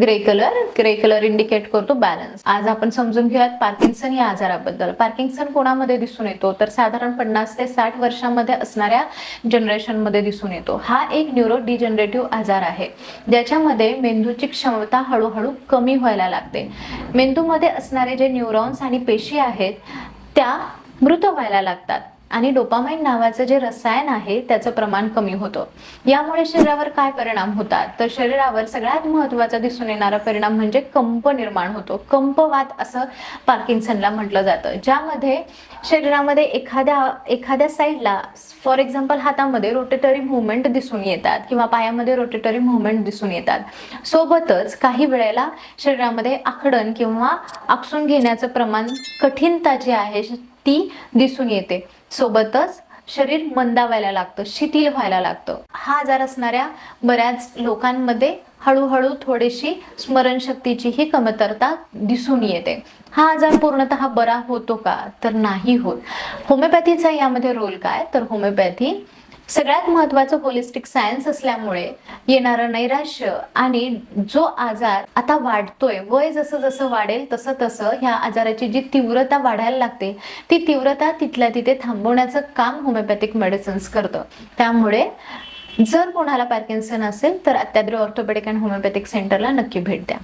Grey colour grey colour indicate करतो balance आज आपण समजून घेऊयात पार्किन्सन या आजाराबद्दल. पार्किन्सन कोणामध्ये दिसून येतो? तर साधारण पन्नास ते साठ वर्षामध्ये असणाऱ्या जनरेशनमध्ये दिसून येतो. हा एक न्यूरो डिजनरेटिव्ह आजार आहे. ज्याच्यामध्ये मेंदूची क्षमता हळूहळू कमी व्हायला लागते. मेंदूमध्ये असणारे जे न्यूरॉन्स आणि पेशी आहेत त्या मृत व्हायला लागतात. आणि डोपामाइन नावाचं जे रसायन आहे त्याचं प्रमाण कमी होतं. यामुळे शरीरावर काय परिणाम होतात? तर शरीरावर सगळ्यात महत्त्वाचा दिसून येणारा परिणाम म्हणजे कंप निर्माण होतो. कंपवात असं पार्किन्सनला म्हटलं जातं ज्यामध्ये शरीरामध्ये एखाद्या एखाद्या साईडला फॉर एक्झाम्पल हातामध्ये रोटेटरी मुवमेंट दिसून येतात किंवा पायामध्ये रोटेटरी मुवमेंट दिसून येतात. सोबतच काही वेळेला शरीरामध्ये आखडण किंवा आकसून घेण्याचं प्रमाण कठीणता जी आहे ती दिसून येते. सोबतच शरीर मंदावायला लागतं शिथिल व्हायला लागतं. हा आजार असणाऱ्या बऱ्याच लोकांमध्ये हळूहळू थोडीशी स्मरणशक्तीचीही कमतरता दिसून येते. हा आजार पूर्णतः बरा होतो का? तर नाही होत. होमिओपॅथीचा यामध्ये रोल काय? तर होमिओपॅथी सगळ्यात महत्वाचं होलिस्टिक सायन्स असल्यामुळे येणारं नैराश्य आणि जो आजार आता वाढतोय वय जसं जसं वाढेल तसं तसं ह्या आजाराची जी तीव्रता वाढायला लागते ती तीव्रता तिथल्या तिथे थांबवण्याचं काम होमिओपॅथिक मेडिसिन्स करतं. त्यामुळे जर कोणाला पार्किन्सन असेल तर अत्याद्री ऑर्थोपेडिक अँड होमिओपॅथिक सेंटरला नक्की भेट द्या.